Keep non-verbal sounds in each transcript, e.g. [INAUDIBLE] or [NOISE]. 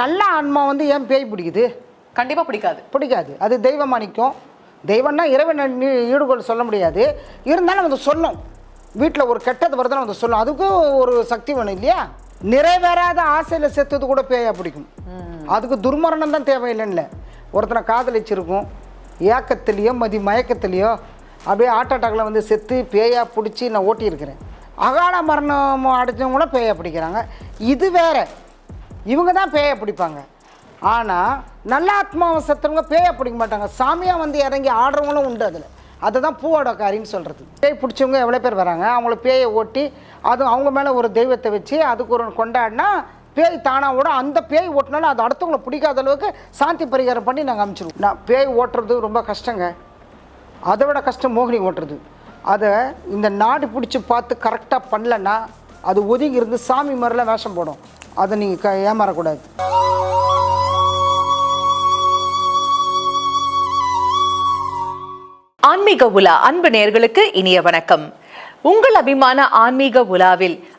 நல்ல ஆன்மா வந்து ஏன் பேய் பிடிக்குது? கண்டிப்பா பிடிக்காது. பிடிக்காது. அது தெய்வமா நிற்கும் தெய்வம்னா இறைவன் ஈடுகோள் சொல்ல முடியாது. இருந்தாலும் அது சொல்லும். வீட்டில் ஒரு கெட்டது வருதுன்னு அது சொல்லும். அதுக்கும் ஒரு சக்தி வேணும் இல்லையா? நிறைவேறாத ஆசையில் செத்தது கூட பேயா பிடிக்கும். அதுக்கு துர்மரணம் தான் தேவையில்லைன்னு ஒருத்தனை காதலிச்சிருக்கும். ஏக்கத்துலேயோ மதி மயக்கத்துலேயோ அப்படியே ஹார்ட் அட்டாக்ல வந்து செத்து பேயா பிடிச்சி நான் ஓட்டியிருக்கிறேன். அகால மரணம் அடித்தவங்க கூட பேயா பிடிக்கிறாங்க. இது வேற. இவங்க தான் பேயை பிடிப்பாங்க. ஆனால் நல்ல ஆத்மாவை செத்துறவங்க பேயை பிடிக்க மாட்டாங்க. சாமியாக வந்து இறங்கி ஆடுறவங்களும் உண்டு அதில். அதுதான் பூவோடக்காரின்னு சொல்கிறது பேய் பிடிச்சவங்க எவ்வளோ பேர் வராங்க? அவங்கள பேயை ஓட்டி அது அவங்க மேலே ஒரு தெய்வத்தை வச்சு அதுக்கு ஒரு கொண்டாடினா பேய் தானாக ஓட அந்த பேய் ஓட்டினாலும் அது அடுத்தவங்களை பிடிக்காத அளவுக்கு சாந்தி பரிகாரம் பண்ணி நாங்கள் அமுச்சிடுவோம் நான் பேய் ஓட்டுறது ரொம்ப கஷ்டங்க. அதை விட கஷ்டம் மோகினி ஓட்டுறது. அதை இந்த நாடு பிடிச்சி பார்த்து கரெக்டாக பண்ணலன்னா அது ஒதுங்கி இருந்து சாமி மாதிரிலாம் வேஷம் போடும். அதை நீங்கள் க ஏமாறக்கூடாது. ஆன்மீக உலா அன்பு நேயர்களுக்கு இனிய வணக்கம். உங்கள் அபிமான ஆன்மீக உலாவில்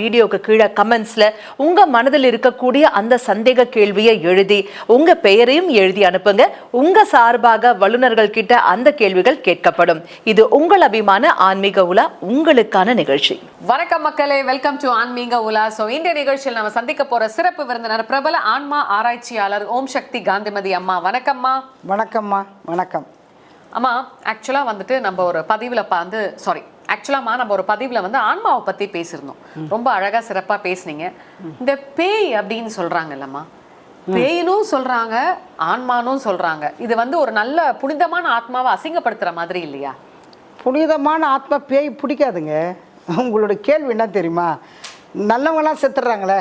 வீடியோக்கு கீழே கமெண்ட்ஸ்ல உங்க மனதில் இருக்கக்கூடிய அந்த சந்தேக கேள்வியை எழுதி உங்க பெயரையும் எழுதி அனுப்புங்க. உங்க சார்பாக வல்லுநர்கள் கிட்ட அந்த கேள்விகள் கேட்கப்படும். இது உங்கள் அபிமான ஆன்மீக உலா உங்களுக்கான நிகழ்ச்சி. வணக்கம் மக்களே வெல்கம் டு ஆன்மீக உலா. சோ இந்த நிகழ்ச்சியில் நம்ம சந்திக்க போற சிறப்பு விருந்தினர் பிரபல ஆன்மா ஆராய்ச்சியாளர் ஓம் சக்தி காந்திமதி அம்மா. வணக்கம்மா. வணக்கம்மா வணக்கம். அம்மா ஆக்சுவலா வந்துட்டு நம்ம ஒரு பதிவுல வந்து சாரி ஆக்சுவலாமா நம்ம ஒரு பதிவில் வந்து ஆன்மாவை பற்றி பேசியிருந்தோம். ரொம்ப அழகாக சிறப்பாக பேசுனீங்க. இந்த பேய் அப்படின்னு சொல்கிறாங்கல்லம்மா பேயினும் சொல்கிறாங்க ஆன்மானும் சொல்கிறாங்க இது வந்து ஒரு நல்ல புனிதமான ஆத்மாவை அசிங்கப்படுத்துகிற மாதிரி இல்லையா? புனிதமான ஆத்மா பேய் பிடிக்காதுங்க. உங்களோட கேள்வி என்ன தெரியுமா? நல்லவங்களாம் செத்துடுறாங்களே.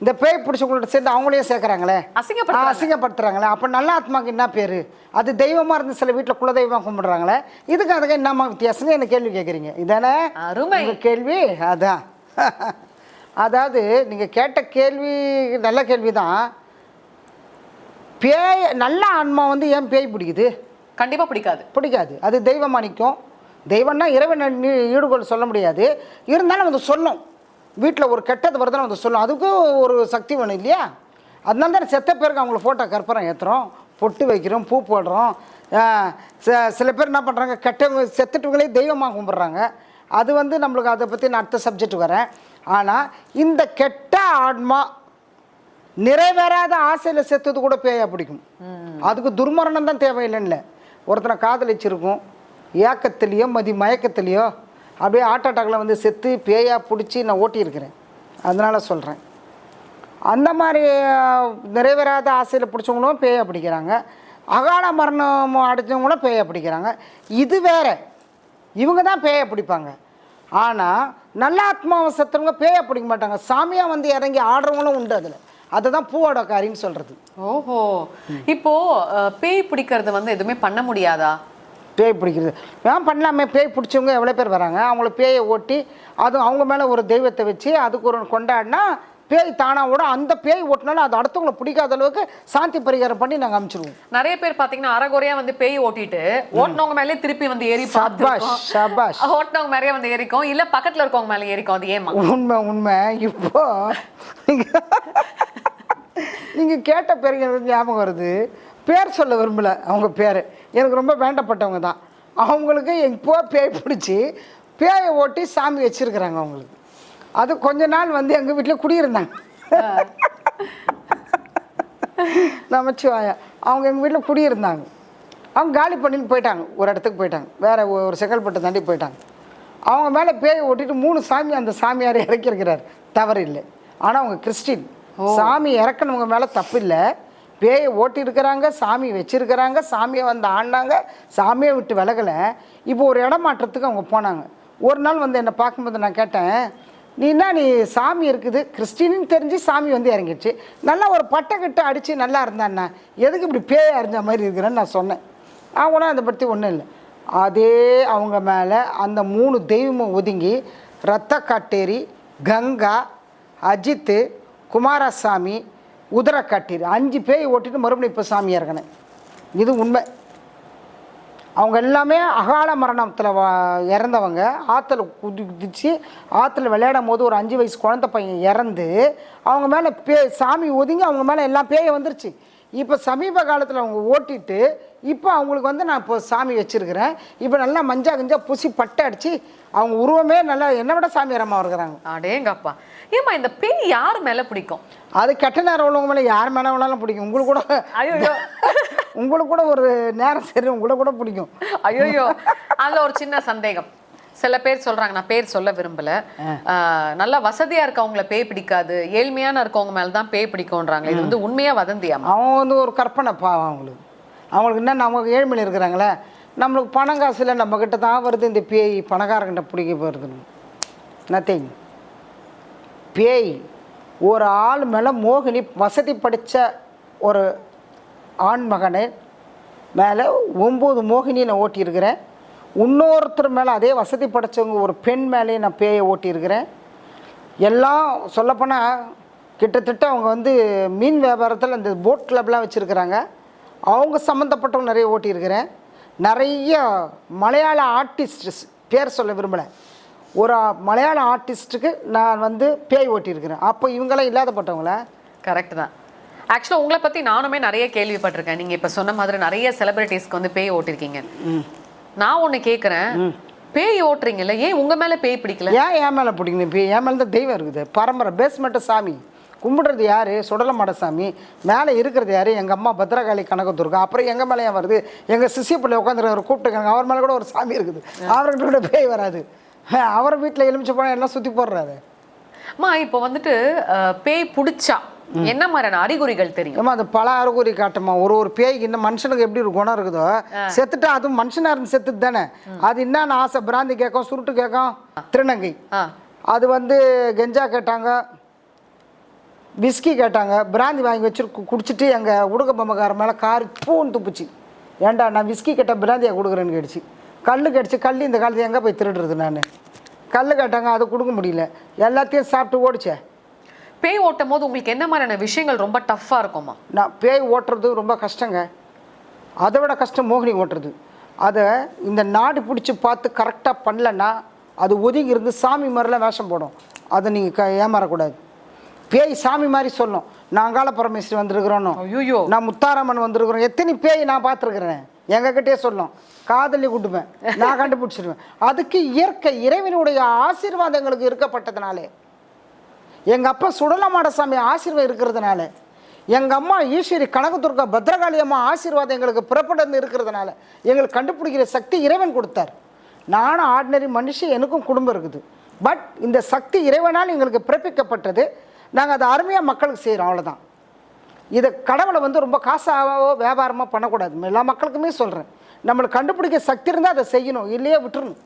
இந்த பேய் பிடிச்சவங்களோட சேர்ந்து அவங்களையும் சேர்க்குறாங்களே? அசிங்கப்படுத்துறாங்க. அசிங்கப்படுத்துறாங்களே. அப்போ நல்ல ஆத்மாக்கு என்ன பேர்? அது தெய்வமாக இருந்து சில வீட்டில் குலதெய்வமாக கும்பிடுறாங்களே. இதுக்கு அதுக்கு என்னம்மா வித்தியாசங்க? என்ன கேள்வி கேட்குறீங்க இதானே? அருமை. கேள்வி? அதான். [LAUGHS] அதாவது நீங்கள் கேட்ட கேள்வி நல்ல கேள்வி தான் பேய் நல்ல ஆன்மா வந்து ஏன் பேய் பிடிக்குது? கண்டிப்பா பிடிக்காது. பிடிக்காது. அது தெய்வமாக நிற்கும் தெய்வம்னா இறைவன் ஈடுகோள் சொல்ல முடியாது. இருந்தாலும் அது சொல்லும். வீட்டில் ஒரு கெட்டது வருதுன்னு அது சொல்லும். அதுக்கும் ஒரு சக்தி வேணும் இல்லையா? அதனால தான் செத்த பேருக்கு அவங்கள ஃபோட்டோ கற்பூரம் ஏற்றுறோம் பொட்டு வைக்கிறோம் பூ போடுறோம். சில பேர் என்ன பண்ணுறாங்க கெட்ட செத்துட்டவங்களே தெய்வமாக கும்பிட்றாங்க. அது வந்து நம்மளுக்கு அதை பற்றி நான் அடுத்த சப்ஜெக்ட் வரேன். ஆனால் இந்த கெட்ட ஆன்மா நிறைவேறாத ஆசையில் செத்தது கூட பேயா பிடிக்கும். அதுக்கு துர்மரணம் தான் தேவையில்லைன்னு ஒருத்தனை காதலிச்சிருக்கும் ஏக்கத்துலேயோ மதி மயக்கத்துலேயோ அப்படியே ஹார்ட் அட்டாக்ல வந்து செத்து பேயாக பிடிச்சி நான் ஓட்டியிருக்கிறேன். அதனால் சொல்கிறேன் அந்த மாதிரி நிறைவேறாத ஆசையில் பிடிச்சவங்களும் பேயை பிடிக்கிறாங்க. அகால மரணம் அடித்தவங்களும் பேயை பிடிக்கிறாங்க. இது வேற. இவங்க தான் பேயை பிடிப்பாங்க. ஆனால் நல்ல ஆத்மாவை செத்தவங்க பேயை பிடிக்க மாட்டாங்க. சாமியாக வந்து இறங்கி ஆடுறவங்களும் உண்டு அதில். அதுதான் பூவோடக்காரின்னு சொல்கிறது ஓஹோ. இப்போ பேய் பிடிக்கிறது வந்து எதுவுமே பண்ண முடியாதா? பேய் பிடிக்கிறது. ஏன் பண்ணலாமே? பேய் பிடிச்சவங்க எவ்வளோ பேர் வராங்க? அவங்கள பேயை ஓட்டி அது அவங்க மேலே ஒரு தெய்வத்தை வச்சு அதுக்கு ஒரு கொண்டாடினா பேய் தானா ஓட அந்த பேய் ஓட்டினாலும் அது அடுத்தவங்களை பிடிக்காத அளவுக்கு சாந்தி பரிகாரம் பண்ணி நாங்கள் அனுப்பிச்சிடுவோம் நிறைய பேர் பாத்தீங்கன்னா அரைகுறையா வந்து பேய் ஓட்டிட்டு ஓட்டுனவங்க மேலே திருப்பி வந்து ஏறி. சபாஷ், சபாஷ். ஓட்டுனவங்க மேலே வந்து ஏறிக்கும். இல்ல பக்கத்துல இருக்கவங்க மேல ஏறிக்கும். அது ஏமா உண்மை உண்மை. இப்போ நீங்கள் கேட்ட பேருக்கு ஞாபகம் வருது. பேர் சொல்ல விரும்பல அவங்க பேர். எனக்கு ரொம்ப வேண்டப்பட்டவங்க தான். அவங்களுக்கு இப்போ பேய் பிடிச்சி பேயை ஓட்டி சாமி வச்சிருக்கிறாங்க அவங்களுக்கு. அது கொஞ்ச நாள் வந்து எங்கள் வீட்டில் குடியிருந்தாங்க. நமச்சிவாயா. அவங்க எங்கள் வீட்டில் குடியிருந்தாங்க. அவங்க காலி பண்ணிட்டு போயிட்டாங்க. ஒரு இடத்துக்கு போயிட்டாங்க. வேற ஒரு செங்கல்பட்டு தாண்டி போயிட்டாங்க. அவங்க மேலே பேய் ஓட்டிட்டு மூணு சாமி அந்த சாமியார் இறக்கியிருக்கிறார். தவறு இல்லை ஆனால் அவங்க கிறிஸ்டின். சாமி இறக்குனவங்க மேலே தப்பு இல்லை பேயை ஓட்டியிருக்கிறாங்க சாமி வச்சுருக்கிறாங்க சாமியை வந்து ஆண்டாங்க சாமியை விட்டு விலகலை. இப்போ ஒரு இடம் மாற்றத்துக்கு அவங்க போனாங்க. ஒரு நாள் வந்து என்னை பார்க்கும்போது நான் கேட்டேன் நீ என்ன நீ சாமி இருக்குது? கிறிஸ்டின்னு தெரிஞ்சு சாமி வந்து இறங்கிடுச்சு. நல்லா ஒரு பட்டை கட்டு அடித்து நல்லா இருந்தாண்ணா எதுக்கு இப்படி பேய் அறிஞ்ச மாதிரி இருக்கிறேன்னு நான் சொன்னேன். அவங்களும் அதை பற்றி ஒன்றும் இல்லை. அதே அவங்க மேலே அந்த மூணு தெய்வமும் ஒதுங்கி ரத்த காட்டேரி கங்கா அஜித்து குமாரசாமி உதரக்காட்டேரி அஞ்சு பேய் ஓட்டிட்டு மறுபடியும் இப்போ சாமி இறங்கினேன். இது உண்மை. அவங்க எல்லாமே அகால மரணத்தில் இறந்தவங்க. ஆற்றுல குதி குதிச்சு ஆற்றுல விளையாடும் போது ஒரு அஞ்சு வயசு குழந்த பையன் இறந்து அவங்க மேலே பே சாமி ஒதுங்கி அவங்க மேலே எல்லாம் பேய வந்துருச்சு. இப்போ சமீப காலத்தில் அவங்க ஓட்டிட்டு இப்போ அவங்களுக்கு வந்து நான் இப்போ சாமி வச்சுருக்கிறேன். இப்போ நல்லா மஞ்சா கிஞ்சா பூசி பட்டை அடித்து அவங்க உருவமே நல்லா என்னை விட சாமியாரமாக இருக்கிறாங்க அடேங்கப்பா. ஏமா இந்த பேய் யார் மேல பிடிக்கும்? அது கெட்ட நேரம் உள்ளவங்க மேலே யார் மேலே வேணாலும் பிடிக்கும். உங்களுக்கு கூட ஐயோ [LAUGHS] உங்களுக்கு கூட ஒரு நேரம் சரி உங்களுக்கு கூட பிடிக்கும். ஐயோ அதுல ஒரு சின்ன சந்தேகம். சில பேர் சொல்றாங்க நான் பேர் சொல்ல விரும்பல. நல்லா வசதியா இருக்கவங்கள பேய் பிடிக்காது ஏழ்மையான இருக்கவங்க மேல தான் பேய் பிடிக்கும்ன்றாங்க. இது வந்து உண்மையா வதந்தியாமா அவன் வந்து ஒரு கற்பனை பாவம் அவங்களுக்கு. அவங்களுக்கு என்ன நமக்கு ஏழ்மையில் இருக்கிறாங்களே நம்மளுக்கு பணம் காசு இல்லை நம்மக்கிட்ட தான் வருது இந்த பேய் பணக்காரங்கிட்ட பிடிக்க போகிறதுன்னு நத்திங் பேய் ஒரு ஆள் மேலே மோகினி வசதி படித்த ஒரு ஆண்மகனை மேலே ஒம்பது மோகினி நான் ஓட்டியிருக்கிறேன். இன்னொருத்தர் மேலே அதே வசதி படைச்சவங்க ஒரு பெண் மேலேயும் நான் பேயை ஓட்டியிருக்கிறேன். எல்லாம் சொல்லப்போனால் கிட்டத்தட்ட அவங்க வந்து மீன் வியாபாரத்தில் இந்த போட் கிளப்லாம் வச்சுருக்கிறாங்க. அவங்க சம்மந்தப்பட்டவங்க நிறைய ஓட்டியிருக்கிறேன். நிறைய மலையாள ஆர்டிஸ்ட்ஸ் பேர் சொல்ல விரும்பலை. ஒரு மலையாள ஆர்டிஸ்ட்டுக்கு நான் வந்து பேய் ஓட்டியிருக்கிறேன். அப்போ இவங்களாம் இல்லாதப்பட்டவங்களா கரெக்ட் தான். ஆக்சுவலாக உங்களை பத்தி நானுமே நிறைய கேள்விப்பட்டிருக்கேன். நீங்க இப்ப சொன்ன மாதிரி நிறைய செலிபிரிட்டிஸ்க்கு வந்து பேய் ஓட்டிருக்கீங்க நான் ஒண்ணு கேக்குறேன். பேய் ஓட்டுறீங்கல்ல ஏன் உங்க மேல பேய் பிடிக்கல? ஏன் என் மேலே பிடிக்கணும் இப்போ என் மேலே தான் தெய்வம் இருக்குது. பரம்பரை பேஸ்மெண்ட்டு சாமி. கும்பிடுறது யார்? சுடலமாட சாமி. மேலே இருக்கிறது யார்? எங்கள் அம்மா பத்ரகாளி கனகத்துருக்கா அப்புறம் எங்கள் மேலே ஏன் வருது? எங்கள் சிசிய பிள்ளை உட்காந்துருக்காரு கூப்பிட்டுருக்காங்க அவர் மேலே கூட ஒரு சாமி இருக்குது. அவர்கிட்ட கூட பேய் வராது. அவர் வீட்டில் எலுமிச்சை பழம் எல்லாம் சுற்றி போடுறாரு. அம்மா இப்போ வந்துட்டு பேய் பிடிச்சா என்ன மாதிரியான அறிகுறிகள் தெரியும்? அது பல அறிகுறி காட்டுமா? ஒரு ஒரு பேய்க்கு இந்த மனுஷனுக்கு எப்படி ஒரு குணம் இருக்குதோ செத்துட்டா அதுவும் மனுஷனாக இருந்து செத்துட்டு தானே. அது என்னன்னு ஆசை பிராந்தி கேட்கும் சுருட்டு கேட்கும் திருநங்கை. அது வந்து கெஞ்சா கேட்டாங்க விஸ்கி கேட்டாங்க பிராந்தி வாங்கி வச்சு குடிச்சிட்டு எங்கள் உடுக்க பொம்மைக்கார மேலே காரி பூன்னு துப்புச்சு. ஏன்டா நான் விஸ்கி கேட்ட பிராந்தியை கொடுக்குறேன்னு கேட்டுச்சு. கல் கேட்டுச்சு கல் இந்த காலத்தில் எங்கே போய் திருடுறது நான்? கல் கேட்டாங்க அது கொடுக்க முடியல. எல்லாத்தையும் சாப்பிட்டு ஓடிச்சே. பேய் ஓட்டும் போது உங்களுக்கு என்ன மாதிரியான விஷயங்கள் ரொம்ப டஃப்பா இருக்குமா நான் பேய் ஓட்டுறது ரொம்ப கஷ்டங்க. அதை விட கஷ்டம் மோகினி ஓட்டுறது. அதை இந்த நாடு பிடிச்சி பார்த்து கரெக்டாக பண்ணலன்னா அது ஒதுங்கி இருந்து சாமி மாதிரிலாம் வேஷம் போடும். அதை நீங்கள் க ஏமாறக்கூடாது. பேய் சாமி மாதிரி சொல்லும் நாங்கால பரமேஸ்வரி வந்திருக்கிறோன்னு. ஐயோ நான் முத்தாரம்மன் வந்திருக்கிறோம். எத்தனை பேய் நான் பார்த்துருக்குறேன்? எங்ககிட்டயே சொல்லும். காதலி கூட்டுப்பேன் நான் கண்டுபிடிச்சிருவேன். அதுக்கு இயற்கை இறைவனுடைய ஆசீர்வாதங்களுக்கு இருக்கப்பட்டதுனாலே எங்கள் அப்பா சுடலமாடசாமி ஆசீர்வாதம் இருக்கிறதுனால எங்கள் அம்மா ஈஸ்வரி கனக துர்க்கா பத்ரகாளி அம்மா ஆசீர்வாதம் எங்களுக்கு புறப்பட்டு இருக்கிறதுனால எங்களுக்கு கண்டுபிடிக்கிற சக்தி இறைவன் கொடுத்தார். நானும் ஆர்டினரி மனுஷன் எனக்கும் குடும்பம் இருக்குது. பட் இந்த சக்தி இறைவனால் எங்களுக்கு பிறப்பிக்கப்பட்டது. நாங்கள் அதை அருமையாக மக்களுக்கு செய்கிறோம் அவ்வளோதான் இதை கடவுளை வந்து ரொம்ப காசாவோ வியாபாரமோ பண்ணக்கூடாது. எல்லா மக்களுக்குமே சொல்கிறேன் நம்மளுக்கு கண்டுபிடிக்க சக்தி இருந்தால் அதை செய்யணும். இல்லையே விட்டுறணும்.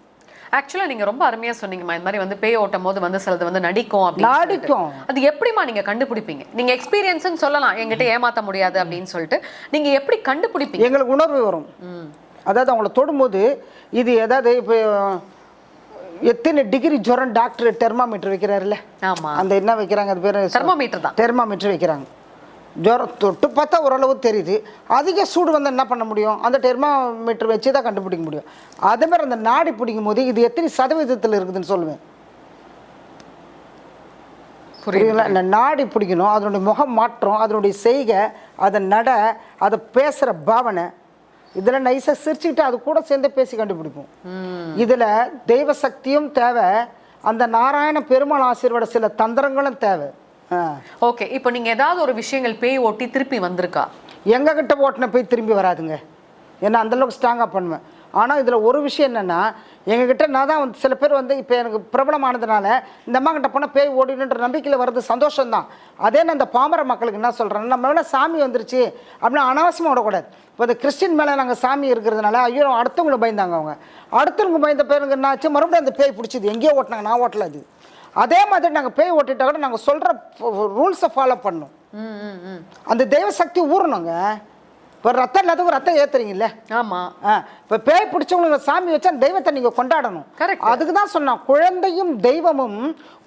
ஆக்சுவலா நீங்க ரொம்ப அருமையா சொன்னீங்கம்மா. இந்த மாதிரி வந்து பேய் ஓட்டும் போது வந்து சிலது வந்து நடிக்கும். நடிக்கும். அது எப்படிமா நீங்க கண்டுபிடிப்பீங்க? நீங்க எக்ஸ்பீரியன்ஸ்னு சொல்லலாம். என்கிட்ட ஏமாத்த முடியாது அப்படின்னு சொல்லிட்டு. நீங்க எப்படி கண்டுபிடிப்பீங்க? எங்களுக்கு உணர்வு வரும். ம். அதாவது அவங்கள தொடும்போது இது ஏதாவது இப்போ எத்தனை டிகிரி ஜுரம் டாக்டர் டெர்மாமீட்டர் வைக்கிறாருல்ல? ஆமா. அந்த என்ன வைக்கிறாங்க? அது பேர் தெர்மோமீட்டர் தான். தெர்மாமீட்டர் வைக்கிறாங்க. ஜுரம் தொட்டு பார்த்தா ஓரளவு தெரியுது. அதிக சூடு வந்து என்ன பண்ண முடியும்? அந்த டெர்மாமீட்டர் வச்சு தான் கண்டுபிடிக்க முடியும். அதே மாதிரி அந்த நாடி பிடிக்கும் போது இது எத்தனை சதவீதத்தில் இருக்குதுன்னு சொல்லுவேன். புரியுதுங்களா? இந்த நாடி பிடிக்கணும் அதனுடைய முகம் மாற்றம் அதனுடைய செய்கை அதை நட அதை பேசுகிற பாவனை இதில் நைஸாக சிரிச்சுக்கிட்டு அது கூட சேர்ந்து பேசி கண்டுபிடிப்போம். இதில் தெய்வ சக்தியும் தேவை அந்த நாராயண பெருமாள் ஆசீர்வாத சில தந்திரங்களும் தேவை. ஓகே இப்போ நீங்க ஏதாவது ஒரு விஷயங்கள் பேய் ஓட்டி திருப்பி வந்திருக்கா? எங்ககிட்ட ஓட்டின போய் திரும்பி வராதுங்க. ஏன்னா அந்தளவுக்கு ஸ்ட்ராங்காக பண்ணுவேன். ஆனால் இதில் ஒரு விஷயம் என்னென்னா எங்ககிட்ட நான் தான் வந்து சில பேர் வந்து இப்போ எனக்கு பிரபலமானதுனால இந்த அம்மா கிட்ட போனால் பேய் ஓடினுன்ற நம்பிக்கையில் வர்றது சந்தோஷம்தான். அதே நான் இந்த பாமர மக்களுக்கு என்ன சொல்கிறேன் நம்ம மேலே சாமி வந்துருச்சு அப்படின்னா அனாவசியமாக விடக்கூடாது இப்போ இந்த கிறிஸ்டின் மேலே நாங்கள் சாமி இருக்கிறதுனால ஐயோ அடுத்தவங்களை பயந்தாங்க அவங்க. அடுத்தவங்க பயந்த பேருங்க என்னாச்சு? மறுபடியும் அந்த பேய் பிடிச்சிது. எங்கேயோ ஓட்டினாங்க நான் ஓட்டல அது. அதே மாதிரி நாங்கள் பேய் ஓட்டிட்டா கூட நாங்கள் சொல்கிற ரூல்ஸை ஃபாலோ பண்ணணும் ம் ம் ம். அந்த தெய்வ சக்தி ஊறணுங்க. இப்போ ரத்தம் இல்லாதவங்க ரத்தம் ஏற்றுறீங்கல்ல ஆமா. ஆ இப்போ பேய் பிடிச்சவங்களுக்கு சாமி வச்சா அந்த தெய்வத்தை நீங்கள் கொண்டாடணும். Correct. அதுக்கு தான் சொன்னான் குழந்தையும் தெய்வமும்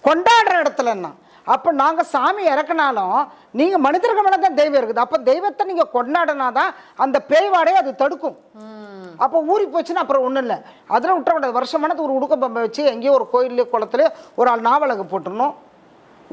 கொண்டாடுற இடத்துலன்னா. அப்போ நாங்கள் சாமி இறக்குனாலும் நீங்கள் மனிதர்கள் மேலே தான் தெய்வம் இருக்குது. அப்போ தெய்வத்தை நீங்கள் கொண்டாடினா தான் அந்த பேய் வாடையை அது தடுக்கும். அப்போ ஊறி போச்சுன்னா அப்புறம் ஒன்றும் இல்லை. அதில் விட்டுறக்கூடாது வருஷமானது ஒரு உடுக்க பொம்மை வச்சு எங்கேயோ ஒரு கோயிலே குளத்துல ஒரு ஆள் நாவலகு போட்டுடணும்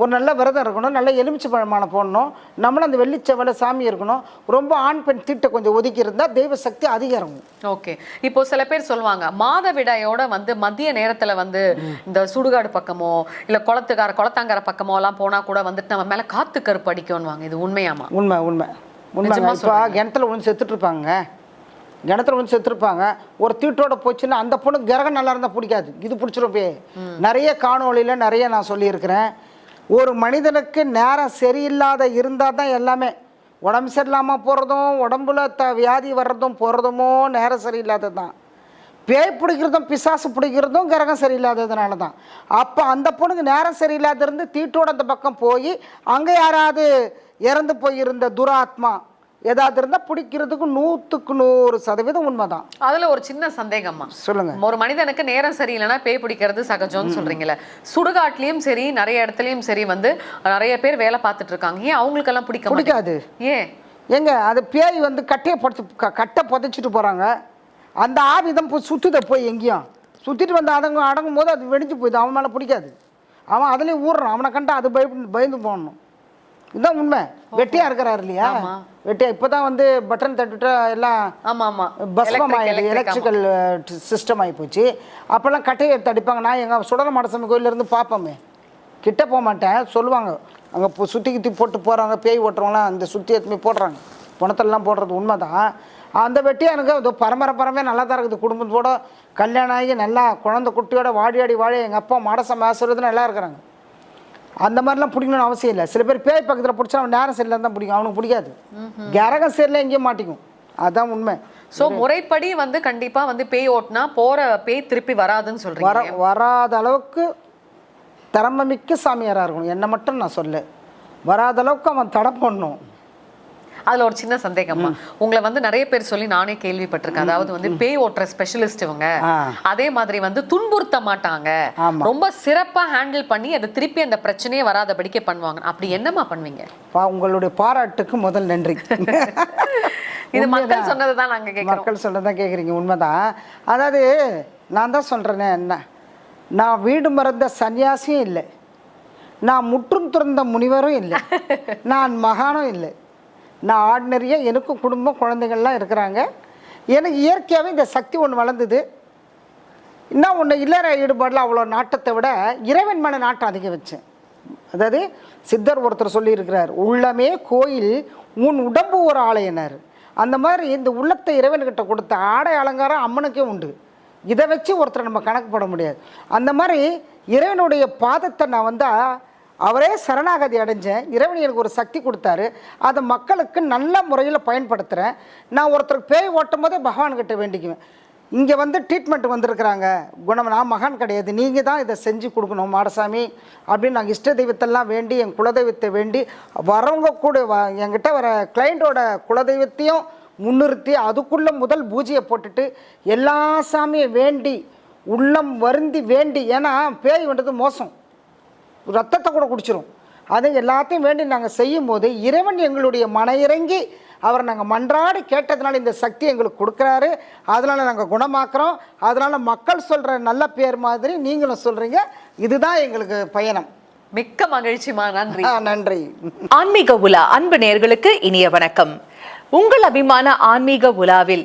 ஒரு நல்ல விரதம் இருக்கணும். நல்ல எலுமிச்சை பழமான போடணும். நம்மளும் அந்த வெள்ளிச்செவலை சாமி இருக்கணும். ரொம்ப ஆண் பெண் தீட்டை கொஞ்சம் ஒதுக்கி இருந்தால் தெய்வ சக்தி அதிகம் ஓகே. இப்போ சில பேர் சொல்லுவாங்க மாதவிடாயோட வந்து மதிய நேரத்துல வந்து இந்த சுடுகாடு பக்கமோ இல்ல குளத்துக்கார குளத்தாங்கர பக்கமோ எல்லாம் போனா கூட வந்துட்டு நம்ம மேல காத்து கருப்பு அடிக்கும்வாங்க இது உண்மையாமா உண்மை உண்மை. உண்மை இப்போ கிணத்துல விழுந்து செத்துட்டு இருப்பாங்க. கிணத்துல விழுந்து செத்துருப்பாங்க. ஒரு தீட்டோட போச்சுன்னா அந்த பொண்ணு கிரகம் நல்லா இருந்தால் பிடிக்காது. இது பிடிச்சிரும் போய் நிறைய காணொளியில் நிறைய நான் சொல்லியிருக்கிறேன். ஒரு மனிதனுக்கு நேரம் சரியில்லாத இருந்தால் தான் எல்லாமே. உடம்பு சரியில்லாமல் போகிறதும் உடம்புல த வியாதி வர்றதும் போகிறதுமோ நேரம் சரியில்லாதது தான். பேய் பிடிக்கிறதும் பிசாசு பிடிக்கிறதும் கிரகம் சரியில்லாததுனால தான். அப்போ அந்த பொண்ணுக்கு நேரம் சரியில்லாத இருந்து தீட்டோட அந்த பக்கம் போய் அங்கே யாராவது இறந்து போயிருந்த துராத்மா ஏதாவது இருந்தால் பிடிக்கிறதுக்கு நூற்றுக்கு நூறு சதவீதம் உண்மைதான். அதுல ஒரு சின்ன சந்தேகம்மா. சொல்லுங்க. ஒரு மனிதனுக்கு நேரம் சரியில்லைன்னா பேய் பிடிக்கிறது சகஜம்னு சொல்றீங்கல்ல. சுடுகாட்லயும் சரி நிறைய இடத்துலயும் சரி வந்து நிறைய பேர் வேலை பார்த்துட்டு இருக்காங்க ஏன் அவங்களுக்கெல்லாம் பிடிக்க? பிடிக்காது. ஏன்? ஏங்க அது பேய் வந்து கட்டையை படுத்து கட்டை புதைச்சிட்டு போகிறாங்க அந்த ஆவிதம் போய் சுற்றுதை போய் எங்கேயும். சுற்றிட்டு வந்து அடங்கு அடங்கும் போது அது வெடிச்சு போயிடுது. அவன் மேலே பிடிக்காது. அவன் அதுலேயும் ஊறுறான் அவனை கண்டா அது பயந்து பயந்து போடணும். இதுதான் உண்மை. வெட்டியாக இருக்கிறாரு இல்லையா. வெட்டியா இப்போ தான் வந்து பட்டன் தட்டுட்டா எல்லாம் ஆமா ஆமா. பஸ்மம் ஆயிடுது. எலக்ட்ரிக்கல் சிஸ்டம் ஆகி போச்சு. அப்போல்லாம் கட்டையை எடுத்து அடிப்பாங்க. நான் எங்கள் சுடல மாடசாமி கோயிலேருந்து பார்ப்போமே கிட்ட போக மாட்டேன். சொல்லுவாங்க. அங்கே இப்போ சுற்றி கித்தி போட்டு போகிறாங்க பேய் ஓட்டுறவங்களாம் அந்த சுற்றி எடுத்து போய் போடுறாங்க. பணத்தெல்லாம் போடுறது உண்மை தான் அந்த வெட்டி எனக்கு அது பரம்பரை பரம்பரை நல்லா தான் இருக்குது. குடும்பத்தோட கல்யாணம் ஆகி நல்லா குழந்தை குட்டியோட வாடி ஆடி வாடி எங்கள் அப்பா மாடசாமி ஆசிரியர் நல்லா இருக்கிறாங்க. அந்த மாதிரிலாம் பிடிக்கணும்னு அவசியம் இல்லை. சில பேர் பேய் பக்கத்தில் பிடிச்சா அவன் நேரம் சரியில்லை தான் பிடிக்கும். அவனுக்கு பிடிக்காது. கிரகம் சரியில்லை எங்கேயும் மாட்டிக்கும். அதான் உண்மை. சோ முறைப்படி வந்து கண்டிப்பா வந்து பேய் ஓட்டுனா போற பேய் திருப்பி வராதுன்னு வர சொல்றீங்க வராத அளவுக்கு திறமைமிக்க சாமியாராக இருக்கணும். என்னை மட்டும் நான் சொல்ல வராத அளவுக்கு அவன் தடை பண்ணணும். அதுல ஒரு சின்ன சந்தேகம்மா. உங்களை வந்து நிறைய பேர் சொல்லி நானே கேள்விப்பட்டிருக்கேன். அதாவது வந்து பேய் ஓட்டுற ஸ்பெஷலிஸ்ட் இவங்க. அதே மாதிரி வந்து துன்புறுத்த மாட்டாங்க. ரொம்ப சிறப்பா ஹேண்டில் பண்ணி அதை திருப்பி அந்த பிரச்சனையே வராதபடிக்கே பண்ணுவாங்க. அப்படி என்னம்மா பண்ணுவீங்க? உங்களுடைய பாராட்டுக்கு முதல் நன்றி. இது மக்கள். சொன்னதை தான் நாங்க கேட்கிறோம் மக்கள் சொல்றதான் கேட்குறீங்க உண்மைதான். அதாவது நான் தான் சொல்கிறேனே என்ன நான் வீடு மறந்த சன்னியாசியும் இல்லை. நான் முற்றும் துறந்த முனிவரும் இல்லை. [LAUGHS] நான் மகானும் இல்லை. நான் ஆர்டினரியாக எனக்கும் குடும்பம் குழந்தைகள்லாம் இருக்கிறாங்க. எனக்கு இயற்கையாகவே இந்த சக்தி ஒன்று வளர்ந்தது. இன்னும் ஒன்று இல்லற ஈடுபாடில் அவ்வளோ நாட்டத்தை விட இறைவன் மேலே நாட்டம் அதிகம் வச்சேன். அதாவது சித்தர் ஒருத்தர் சொல்லியிருக்கிறார் உள்ளமே கோயில் உன் உடம்பு ஒரு ஆலயனார் அந்த மாதிரி இந்த உள்ளத்தை இறைவன்கிட்ட கொடுத்த ஆடை அலங்காரம் அம்மனுக்கே உண்டு. இதை வச்சு ஒருத்தரை நம்ம கணக்கு போட முடியாது. அந்த மாதிரி இறைவனுடைய பாதத்தை நான் வந்தால் அவரே சரணாகதி அடைஞ்சேன். இறைவன் எனக்கு ஒரு சக்தி கொடுத்தாரு. அதை மக்களுக்கு நல்ல முறையில் பயன்படுத்துகிறேன் நான் ஒருத்தருக்கு பேய் ஓட்டும் போதே பகவான்கிட்ட வேண்டிக்குவேன். இங்கே வந்து ட்ரீட்மெண்ட் வந்திருக்கிறாங்க. குணம் நான் மகான் கிடையாது. நீங்கள் தான் இதை செஞ்சு கொடுக்கணும் மாடசாமி. அப்படின்னு நாங்கள் இஷ்ட தெய்வத்தெல்லாம் வேண்டி என் குலதெய்வத்தை வேண்டி வரவங்க கூட வ என்கிட்ட வர கிளைண்ட்டோட குலதெய்வத்தையும் முன்னிறுத்தி அதுக்குள்ளே முதல் பூஜையை போட்டுட்டு எல்லா சாமியை வேண்டி உள்ளம் வருந்தி வேண்டி ஏன்னா பேய் வந்தது மோசம். ரத்தத்தை கூட குடிச்சிரும். அதை எல்லாத்தையும் வேண்டி நாங்கள் செய்யும் போது இறைவன் எங்களுடைய மன இறங்கி அவர் நாங்கள் மன்றாடி கேட்டதுனால இந்த சக்தி எங்களுக்கு கொடுக்குறாரு. அதனால் நாங்கள் குணமாக்குறோம். அதனால் மக்கள் சொல்கிற நல்ல பேர் மாதிரி நீங்களும் சொல்கிறீங்க இதுதான் எங்களுக்கு பயணம். மிக்க மகிழ்ச்சிமா நன்றி. நன்றி. ஆன்மீக உலா அன்பு நேயர்களுக்கு இனிய வணக்கம். உங்கள் அபிமான ஆன்மீக உலாவில்